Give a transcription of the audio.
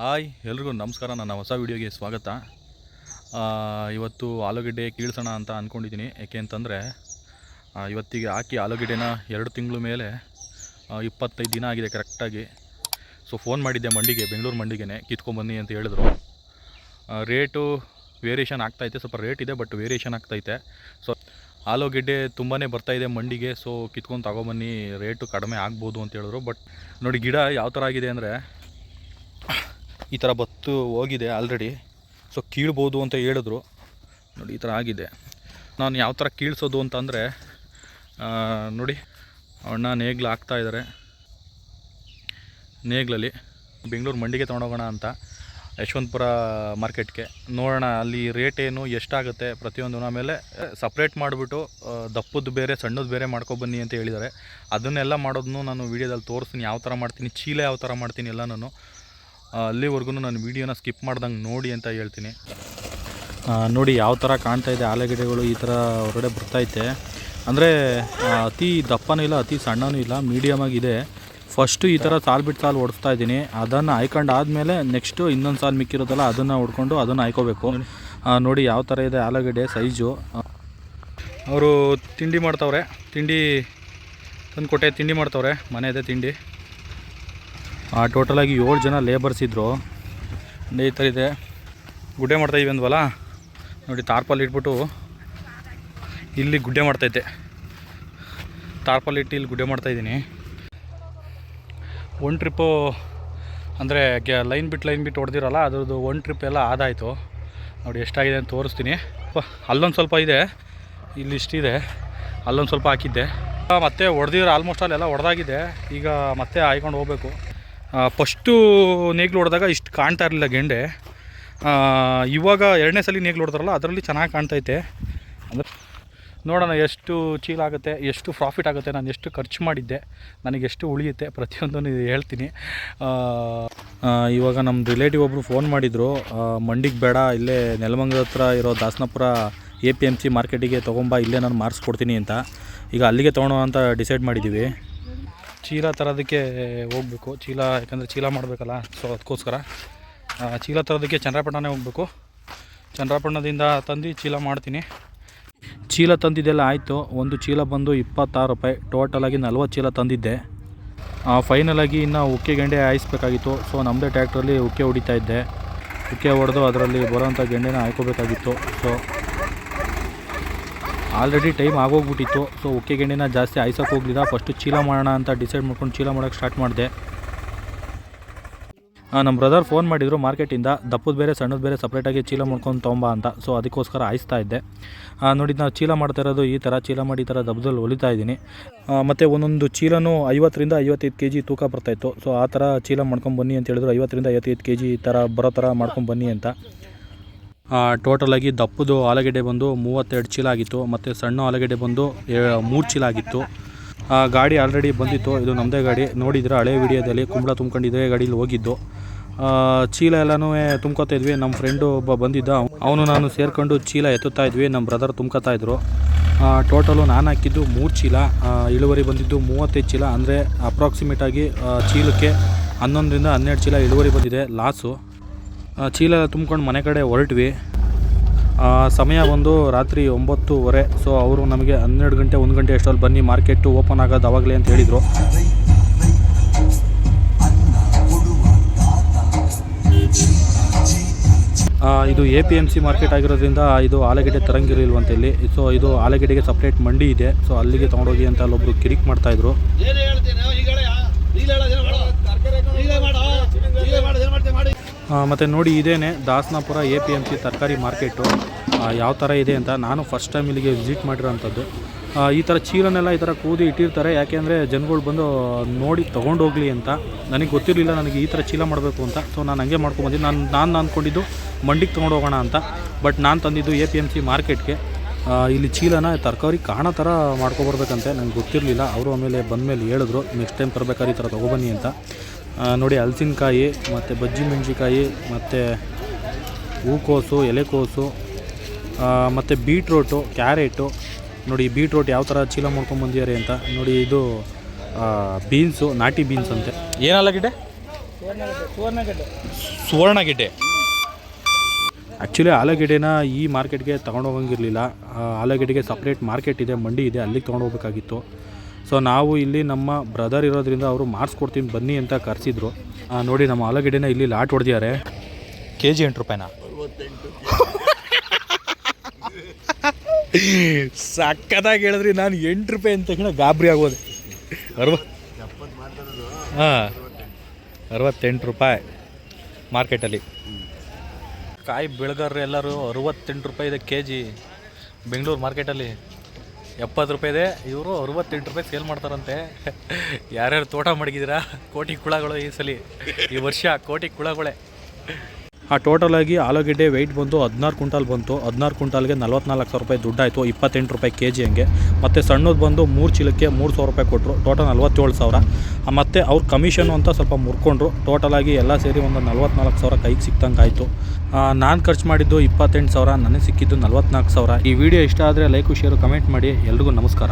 Hi, ಎಲ್ರಿಗೂ ನಮಸ್ಕಾರ. ನನ್ನ ಹೊಸ ವೀಡಿಯೋಗೆ ಸ್ವಾಗತ. ಇವತ್ತು ಆಲೂಗಡ್ಡೆ ಕೀಳ್ಸೋಣ ಅಂತ ಅಂದ್ಕೊಂಡಿದ್ದೀನಿ ಯಾಕೆ ಅಂತಂದರೆ ಇವತ್ತಿಗೆ ಹಾಕಿ ಆಲೂಗಡ್ಡೆನ ಎರಡು ತಿಂಗಳ ಮೇಲೆ ಇಪ್ಪತ್ತೈದು ದಿನ ಆಗಿದೆ ಕರೆಕ್ಟಾಗಿ. ಸೊ ಫೋನ್ ಮಾಡಿದ್ದೆ ಮಂಡಿಗೆ ಬೆಂಗಳೂರು ಮಂಡಿಗೆ ಕಿತ್ಕೊಂಬನ್ನಿ ಅಂತ ಹೇಳಿದ್ರು. ರೇಟು ವೇರಿಯೇಷನ್ ಆಗ್ತೈತೆ ಸ್ವಲ್ಪ ರೇಟ್ ಇದೆ ಬಟ್ ವೇರಿಯೇಷನ್ ಆಗ್ತೈತೆ ಸೊ ಆಲೂಗೆಡ್ಡೆ ತುಂಬಾ ಬರ್ತಾಯಿದೆ ಮಂಡಿಗೆ ಸೊ ಕಿತ್ಕೊಂಡು ತಗೊಬನ್ನಿ ರೇಟು ಕಡಿಮೆ ಆಗ್ಬೋದು ಅಂತ ಹೇಳಿದ್ರು. ಬಟ್ ನೋಡಿ, ಗಿಡ ಯಾವ ಥರ ಆಗಿದೆ ಅಂದರೆ ಈ ಥರ ಬತ್ತು ಹೋಗಿದೆ ಆಲ್ರೆಡಿ. ಸೊ ಕೀಳ್ಬೋದು ಅಂತ ಹೇಳಿದ್ರು. ನೋಡಿ, ಈ ಥರ ಆಗಿದೆ. ನಾನು ಯಾವ ಥರ ಕೀಳ್ಸೋದು ಅಂತಂದರೆ ನೋಡಿ ಅಣ್ಣ ನೇಗ್ಲು ಹಾಕ್ತಾ ಇದ್ದಾರೆ ನೇಗ್ಲಲ್ಲಿ ಬೆಂಗಳೂರು ಮಂಡಿಗೆ ತೊಗೊಂಡೋಗೋಣ ಅಂತ ಯಶವಂತಪುರ ಮಾರ್ಕೆಟ್ಗೆ. ನೋಡೋಣ, ಅಲ್ಲಿ ರೇಟ್ ಏನು, ಎಷ್ಟಾಗುತ್ತೆ ಪ್ರತಿಯೊಂದು. ಆಮೇಲೆ ಸಪ್ರೇಟ್ ಮಾಡಿಬಿಟ್ಟು ದಪ್ಪದ್ದು ಬೇರೆ ಸಣ್ಣದು ಬೇರೆ ಮಾಡ್ಕೊಬನ್ನಿ ಅಂತ ಹೇಳಿದ್ದಾರೆ ಅದನ್ನೆಲ್ಲ ಮಾಡೋದನ್ನು ನಾನು ವೀಡಿಯೋದಲ್ಲಿ ತೋರಿಸ್ತೀನಿ. ಯಾವ ಥರ ಮಾಡ್ತೀನಿ, ಚೀಲ ಯಾವ ಥರ ಮಾಡ್ತೀನಿ ಎಲ್ಲ ನಾನು ಅಲ್ಲಿವರೆಗೂ ನಾನು ವೀಡಿಯೋನ ಸ್ಕಿಪ್ ಮಾಡ್ದಂಗೆ ನೋಡಿ ಅಂತ ಹೇಳ್ತೀನಿ. ನೋಡಿ ಯಾವ ಥರ ಕಾಣ್ತಾ ಇದೆ ಆಲೆಗಿಡಗಳು ಈ ಥರ ಹೊರಗಡೆ ಬರ್ತೈತೆ ಅಂದರೆ ಅತಿ ದಪ್ಪನೂ ಇಲ್ಲ, ಅತಿ ಸಣ್ಣನೂ ಇಲ್ಲ ಮೀಡಿಯಮ್ ಆಗಿದೆ ಫಸ್ಟು ಈ ಥರ ಸಾಲು ಬಿಟ್ಟು ಸಾಲು ಹೊಡಿಸ್ತಾ ಇದ್ದೀನಿ. ಅದನ್ನು ಆಯ್ಕೊಂಡು ಆದಮೇಲೆ ನೆಕ್ಸ್ಟು ಇನ್ನೊಂದು ಸಾಲು ಮಿಕ್ಕಿರೋದಲ್ಲ, ಅದನ್ನು ಹೊಡ್ಕೊಂಡು ಅದನ್ನು ಆಯ್ಕೋಬೇಕು ನೋಡಿ ಯಾವ ಥರ ಇದೆ ಆಲೂಗಡ್ಡೆ ಸೈಜು ಅವರು ತಿಂಡಿ ಮಾಡ್ತವ್ರೆ. ತಿಂಡಿ ತಂದು ಕೊಟ್ಟೆ ತಿಂಡಿ ಮಾಡ್ತವ್ರೆ ಮನೆಯದೇ ತಿಂಡಿ. ಟೋಟಲಾಗಿ ಏಳು ಜನ ಲೇಬರ್ಸ್ ಇದ್ದರು ಈ ಥರ ಇದೆ ಗುಡ್ಡೆ ಮಾಡ್ತಾಯಿದ್ವಿ ಅಂದ್ವಲ್ಲ? ನೋಡಿ, ತಾರ್ಪಲ್ ಇಟ್ಬಿಟ್ಟು ಇಲ್ಲಿ ಗುಡ್ಡೆ ಮಾಡ್ತೈತೆ. ತಾರ್ಪಲ್ ಇಟ್ಟು ಇಲ್ಲಿ ಗುಡ್ಡೆ ಮಾಡ್ತಾಯಿದ್ದೀನಿ ಒನ್ ಟ್ರಿಪ್ಪು ಅಂದರೆ ಗ್ಯಾ ಲೈನ್ ಬಿಟ್ಟು ಲೈನ್ ಬಿಟ್ಟು ಹೊಡೆದಿರಲ್ಲ, ಅದ್ರದ್ದು ಒನ್ ಟ್ರಿಪ್ ಎಲ್ಲ ಆದಾಯಿತು. ನೋಡಿ, ಎಷ್ಟಾಗಿದೆ ಅಂತ ತೋರಿಸ್ತೀನಿ. ಅಲ್ಲೊಂದು ಸ್ವಲ್ಪ ಇದೆ. ಇಲ್ಲಿ ಇಷ್ಟಿದೆ ಅಲ್ಲೊಂದು ಸ್ವಲ್ಪ ಹಾಕಿದ್ದೆ. ಮತ್ತೆ ಹೊಡೆದಿರೋ ಆಲ್ಮೋಸ್ಟ್ ಅಲ್ಲೆಲ್ಲ ಹೊಡೆದಾಗಿದೆ. ಈಗ ಮತ್ತೆ ಆಯ್ಕೊಂಡು ಹೋಗ್ಬೇಕು. ಫಸ್ಟು ನೇಗ್ಲು ಹೊಡೆದಾಗ ಇಷ್ಟು ಕಾಣ್ತಾ ಇರಲಿಲ್ಲ ಗೆಂಡೆ. ಇವಾಗ ಎರಡನೇ ಸಲ ನೇಗ್ಲು ಹೊಡೆದ್ರಲ್ಲ, ಅದರಲ್ಲಿ ಚೆನ್ನಾಗಿ ಕಾಣ್ತೈತೆ. ಅಂದರೆ ನೋಡೋಣ ಎಷ್ಟು ಚೀಲ ಆಗುತ್ತೆ, ಎಷ್ಟು ಪ್ರಾಫಿಟ್ ಆಗುತ್ತೆ, ನಾನು ಎಷ್ಟು ಖರ್ಚು ಮಾಡಿದ್ದೆ, ನನಗೆ ಎಷ್ಟು ಉಳಿಯುತ್ತೆ ಪ್ರತಿಯೊಂದನ್ನು ಹೇಳ್ತೀನಿ. ಇವಾಗ ನಮ್ಮ ರಿಲೇಟಿವ್ ಒಬ್ಬರು ಫೋನ್ ಮಾಡಿದರು ಮಂಡಿಗೆ ಬೇಡ, ಇಲ್ಲೇ ನೆಲಮಂಗದ ಹತ್ರ ಇರೋ Dasanapura A P M C ಮಾರ್ಕೆಟಿಗೆ ತೊಗೊಂಬ, ಇಲ್ಲೇ ನಾನು ಮಾರಿಸ್ಕೊಡ್ತೀನಿ ಅಂತ. ಈಗ ಅಲ್ಲಿಗೆ ತೊಗೊಳೋ ಅಂತ ಡಿಸೈಡ್ ಮಾಡಿದ್ದೀವಿ ಚೀಲ ತರೋದಕ್ಕೆ ಹೋಗಬೇಕು. ಚೀಲ, ಯಾಕಂದರೆ ಚೀಲ ಮಾಡಬೇಕಲ್ಲ ಸೊ ಅದಕ್ಕೋಸ್ಕರ. ಚೀಲ ತರೋದಕ್ಕೆ ಚಂದ್ರಪಟ್ಟಣನೇ ಹೋಗಬೇಕು. ಚಂದ್ರಪಟ್ಟಣದಿಂದ ತಂದು ಚೀಲ ಮಾಡ್ತೀನಿ. ಚೀಲ ತಂದಿದ್ದೆಲ್ಲ ಆಯಿತು. ಒಂದು ಚೀಲ ಬಂದು ಇಪ್ಪತ್ತಾರು ರೂಪಾಯಿ. ಟೋಟಲಾಗಿ ನಲ್ವತ್ತು ಚೀಲ ತಂದಿದ್ದೆ. ಫೈನಲಾಗಿ ಇನ್ನು ಉಕ್ಕೆ ಗೆಂಡೆ ಹಾಯಿಸ್ಬೇಕಾಗಿತ್ತು. ಸೊ ನಮ್ಮದೇ ಟ್ಯಾಕ್ಟ್ರಲ್ಲಿ ಉಕ್ಕೆ ಹೊಡಿತಾ ಇದ್ದೆ. ಉಕ್ಕೆ ಹೊಡೆದು ಅದರಲ್ಲಿ ಬರೋವಂಥ ಗೆಂಡೆನ ಹಾಯ್ಕೋಬೇಕಾಗಿತ್ತು. ಸೊ ಆಲ್ರೆಡಿ ಟೈಮ್ ಆಗೋಗ್ಬಿಟ್ಟಿತ್ತು. ಸೊ ಉಕ್ಕೆ ಗೆಂಡೆನ ಜಾಸ್ತಿ ಆಯ್ಸೋಕೆ ಹೋಗಲಿಲ್ಲ. ಫಸ್ಟು ಚೀಲ ಮಾಡೋಣ ಅಂತ ಡಿಸೈಡ್ ಮಾಡ್ಕೊಂಡು ಚೀಲ ಮಾಡೋಕ್ಕೆ ಸ್ಟಾರ್ಟ್ ಮಾಡಿದೆ. ನಮ್ಮ ಬ್ರದರ್ ಫೋನ್ ಮಾಡಿದ್ರು ಮಾರ್ಕೆಟಿಂದ. ದಪ್ಪದ ಬೇರೆ, ಸಣ್ಣದು ಬೇರೆ ಸಪ್ರೇಟಾಗಿ ಚೀಲ ಮಾಡ್ಕೊಂಡು ತೊಂಬ ಅಂತ. ಸೊ ಅದಕ್ಕೋಸ್ಕರ ಆಯಿಸ್ತಾ ಇದ್ದೆ. ನೋಡಿ ನಾವು ಚೀಲ ಮಾಡ್ತಾ ಇರೋದು ಈ ಥರ ಚೀಲ ಮಾಡಿ ಈ ಥರ ದಬ್ಬದಲ್ಲಿ ಹೊಲಿತಾ ಇದ್ದೀನಿ. ಮತ್ತು ಒಂದೊಂದು ಚೀಲನೂ ಐವತ್ತರಿಂದ ಐವತ್ತೈದು ಕೆ ಜಿ ತೂಕ ಬರ್ತಾಯಿತ್ತು ಸೊ ಆ ಥರ ಚೀಲ ಮಾಡ್ಕೊಂಡು ಬನ್ನಿ ಅಂತ ಹೇಳಿದ್ರು. ಐವತ್ತರಿಂದ ಐವತ್ತೈದು ಕೆ ಜಿ ಈ ಥರ ಬರೋ ಥರ ಮಾಡ್ಕೊಂಡು ಬನ್ನಿ ಅಂತ. ಟೋಟಲಾಗಿ ದಪ್ಪದು ಆಲೂಗಡ್ಡೆ ಬಂದು ಮೂವತ್ತೆರಡು ಚೀಲ ಆಗಿತ್ತು, ಮತ್ತು ಸಣ್ಣ ಆಲೂಗಡ್ಡೆ ಬಂದು ಮೂರು ಚೀಲ ಆಗಿತ್ತು. ಗಾಡಿ ಆಲ್ರೆಡಿ ಬಂದಿತ್ತು, ಇದು ನಮ್ಮದೇ ಗಾಡಿ. ನೋಡಿದ್ರೆ ಹಳೆ ವಿಡಿಯೋದಲ್ಲಿ ಕುಂಬಳ ತುಂಬ್ಕೊಂಡಿದ್ದೆ ಗಾಡೀಲಿ ಹೋಗಿದ್ದು. ಚೀಲ ಎಲ್ಲನೂ ತುಂಬ್ಕೊತಾ ಇದ್ವಿ. ನಮ್ಮ ಫ್ರೆಂಡು ಒಬ್ಬ ಬಂದಿದ್ದ. ಅವನು ನಾನು ಸೇರ್ಕೊಂಡು ಚೀಲ ಎತ್ತುತ್ತಾ ಇದ್ವಿ. ನಮ್ಮ ಬ್ರದರ್ ತುಂಬ್ಕೊತಾ ಇದ್ರು. ಟೋಟಲು ನಾನು ಹಾಕಿದ್ದು ಮೂರು ಚೀಲ. ಇಳುವರಿ ಬಂದಿದ್ದು ಮೂವತ್ತೈದು ಚೀಲ. ಅಂದರೆ ಅಪ್ರಾಕ್ಸಿಮೇಟಾಗಿ ಚೀಲಕ್ಕೆ ಹನ್ನೊಂದರಿಂದ ಹನ್ನೆರಡು ಚೀಲ ಇಳುವರಿ ಬಂದಿದೆ ಲಾಸು ಚೀಲ ತುಂಬ್ಕೊಂಡು ಮನೆ ಕಡೆ ಹೊರಟ್ವಿ. ಸಮಯ ಬಂದು ರಾತ್ರಿ ಒಂಬತ್ತುವರೆ. ಸೊ ಅವರು ನಮಗೆ ಹನ್ನೆರಡು ಗಂಟೆ, ಒಂದು ಗಂಟೆ ಅಷ್ಟರಲ್ಲಿ ಬನ್ನಿ ಮಾರ್ಕೆಟು ಓಪನ್ ಆಗೋದು ಆವಾಗಲೇ ಅಂತ ಹೇಳಿದರು. ಇದು A P M C market ಆಗಿರೋದ್ರಿಂದ ಇದು ಆಲೂಗೆಡ್ಡೆ ತರಂಗಿರಲಿಲ್ವಂತ ಇಲ್ಲಿ ಸೊ ಇದು ಆಲೂಗೆಡ್ಡೆಗೆ ಸಪ್ರೇಟ್ ಮಂಡಿ ಇದೆ. ಸೊ ಅಲ್ಲಿಗೆ ತೊಗೊಂಡೋಗಿ ಅಂತ ಅಲ್ಲೊಬ್ರು ಕಿರಿಕ್ ಮಾಡ್ತಾಯಿದ್ರು ಏನು ಹೇಳ್ತೀನಿ ಈಗ ಹೇಳ ಈಗ ಹೇಳೋದೇನು ಮಾಡು ಈಗ ಮಾಡು ಈಗ ಮಾಡು ಏನು ಮಾಡ್ತೀನಿ ಮಾಡಿ ಮತ್ತು ನೋಡಿ ಇದೇನೆ Dasanapura A P M C ತರಕಾರಿ ಮಾರ್ಕೆಟು ಯಾವ ಥರ ಇದೆ ಅಂತ ನಾನು ಫಸ್ಟ್ ಟೈಮ್ ಇಲ್ಲಿಗೆ ವಿಸಿಟ್ ಮಾಡಿರೋಂಥದ್ದು ಈ ಥರ ಚೀಲನೆಲ್ಲ ಈ ಥರ ಕೂದಿ ಇಟ್ಟಿರ್ತಾರೆ. ಯಾಕೆಂದರೆ ಜನಗಳು ಬಂದು ನೋಡಿ ತೊಗೊಂಡೋಗ್ಲಿ ಅಂತ. ನನಗೆ ಗೊತ್ತಿರಲಿಲ್ಲ ನನಗೆ ಈ ಥರ ಚೀಲ ಮಾಡಬೇಕು ಅಂತ. ಸೊ ನಾನು ಹಂಗೆ ಮಾಡ್ಕೊಂಬಂದಿದ್ದು ನಾನು ನಾನು ಅಂದ್ಕೊಂಡಿದ್ದು ಮಂಡಿಗೆ ತೊಗೊಂಡು ಹೋಗೋಣ ಅಂತ. ಬಟ್ ನಾನು ತಂದಿದ್ದು ಎ ಪಿ ಎಂ ಸಿ ಮಾರ್ಕೆಟ್ಗೆ ಇಲ್ಲಿ ಚೀಲನ ತರಕಾರಿ ಕಾಣೋ ಥರ ಮಾಡ್ಕೊಬರ್ಬೇಕಂತೆ. ನನಗೆ ಗೊತ್ತಿರಲಿಲ್ಲ. ಅವರು ಆಮೇಲೆ ಬಂದಮೇಲೆ ಹೇಳಿದ್ರು ನೆಕ್ಸ್ಟ್ ಟೈಮ್ ತರಬೇಕಾದ್ರೆ ಈ ಥರ ತೊಗೊಬನ್ನಿ ಅಂತ. ನೋಡಿ ಹಲಸಿನಕಾಯಿ ಮತ್ತು ಬಜ್ಜಿ ಮೆಣಸಿನ್ಕಾಯಿ ಮತ್ತು ಹೂಕೋಸು ಎಲೆಕೋಸು ಮತ್ತು ಬೀಟ್ರೋಟು ಕ್ಯಾರೆಟು. ನೋಡಿ ಬೀಟ್ರೋಟ್ ಯಾವ ಥರ ಚೀಲ ಮಾಡ್ಕೊಂಡು ಬಂದಿದ್ದಾರೆ ಅಂತ. ನೋಡಿ ಇದು ಬೀನ್ಸು ನಾಟಿ ಬೀನ್ಸ್ ಅಂತೆ. ಏನಲ್ಲ ಗಿಡ್ಡೆ? ಸುವರ್ಣಗೆಡ್ಡೆ. ಆ್ಯಕ್ಚುಲಿ ಆಲೂಗೆಡ್ಡೆನ ಈ ಮಾರ್ಕೆಟ್ಗೆ ತೊಗೊಂಡೋಗಂಗಿರಲಿಲ್ಲ ಆಲೂಗೆಡ್ಡೆಗೆ ಸಪ್ರೇಟ್ ಮಾರ್ಕೆಟ್ ಇದೆ ಮಂಡಿ ಇದೆ ಅಲ್ಲಿಗೆ ತೊಗೊಂಡೋಗ್ಬೇಕಾಗಿತ್ತು ಸೊ ನಾವು ಇಲ್ಲಿ ನಮ್ಮ ಬ್ರದರ್ ಇರೋದ್ರಿಂದ ಅವರು ಮಾಡಿಸ್ಕೊಡ್ತೀನಿ ಬನ್ನಿ ಅಂತ ಕರೆಸಿದ್ರು. ನೋಡಿ ನಮ್ಮ ಆಲೂಗಡ್ಡೆನ ಇಲ್ಲಿ ಲಾಟ್ ಹೊಡೆದಿದ್ದಾರೆ. ಕೆ ಜಿ ಎಂಟು ರೂಪಾಯಿನ? ಸಕ್ಕತ್ತಾಗಿ ಹೇಳಿದ್ರಿ ನಾನು ಎಂಟು ರೂಪಾಯಿ ಅಂತ ತಕ್ಷಣ ಗಾಬರಿ ಆಗೋದೆ. ಅರವ. ಹಾಂ ಅರವತ್ತೆಂಟು ರೂಪಾಯಿ ಮಾರ್ಕೆಟಲ್ಲಿ. ಕಾಯಿ ಬೆಳೆಗಾರರು ಎಲ್ಲರೂ ಅರವತ್ತೆಂಟು ರೂಪಾಯಿ ಇದೆ ಕೆ ಜಿ ಬೆಂಗಳೂರು ಮಾರ್ಕೆಟಲ್ಲಿ. ಎಪ್ಪತ್ತು ರೂಪಾಯಿ ಇದೆ. ಇವರು ಅರವತ್ತೆಂಟು ರೂಪಾಯಿ ಸೇಲ್ ಮಾಡ್ತಾರಂತೆ. ಯಾರ್ಯಾರು ತೋಟ ಮಡಗಿದ್ದೀರಾ ಕೋಟಿ ಕುಳಗಳು ಈ ಸಲ. ಈ ವರ್ಷ ಕೋಟಿ ಕುಳಗಳೇ. ಆ ಟೋಟಲಾಗಿ ಆಲೂಗಡ್ಡೆ ವೆಯ್ಟ್ ಬಂದು ಹದಿನಾರು ಕ್ವಿಂಟಾಲ್ ಬಂತು. ಹದಿನಾರು ಕ್ವಿಂಟಾಲ್ಗೆ ನಲ್ವತ್ನಾಲ್ಕು ಸಾವಿರ ರೂಪಾಯಿ ದುಡ್ಡಾಯಿತು. ಇಪ್ಪತ್ತೆಂಟು ರೂಪಾಯಿ ಕೆ ಜಿ ಹಂಗೆ. ಮತ್ತು ಸಣ್ಣದು ಬಂದು ಮೂರು ಚೀಲಕ್ಕೆ ಮೂರು ಸಾವಿರ ರೂಪಾಯಿ ಕೊಟ್ಟರು ಟೋಟಲ್ ನಲ್ವತ್ತೇಳು ಸಾವಿರ. ಮತ್ತು ಅವ್ರ ಕಮಿಷನು ಅಂತ ಸ್ವಲ್ಪ ಮುರ್ಕೊಂಡ್ರು. ಟೋಟಲಾಗಿ ಎಲ್ಲ ಸೇರಿ ಒಂದು ನಲ್ವತ್ನಾಲ್ಕು ಸಾವಿರ ಕೈಗೆ ಸಿಕ್ತಂಗೆ ಆಯಿತು. ನಾನು ಖರ್ಚು ಮಾಡಿದ್ದು ಇಪ್ಪತ್ತೆಂಟು ಸಾವಿರ, ನನಗೆ ಸಿಕ್ಕಿದ್ದು ನಲ್ವತ್ನಾಲ್ಕು ಸಾವಿರ. ಈ ವಿಡಿಯೋ ಇಷ್ಟ ಆದರೆ ಲೈಕು ಶೇರು ಕಮೆಂಟ್ ಮಾಡಿ. ಎಲ್ರಿಗೂ ನಮಸ್ಕಾರ.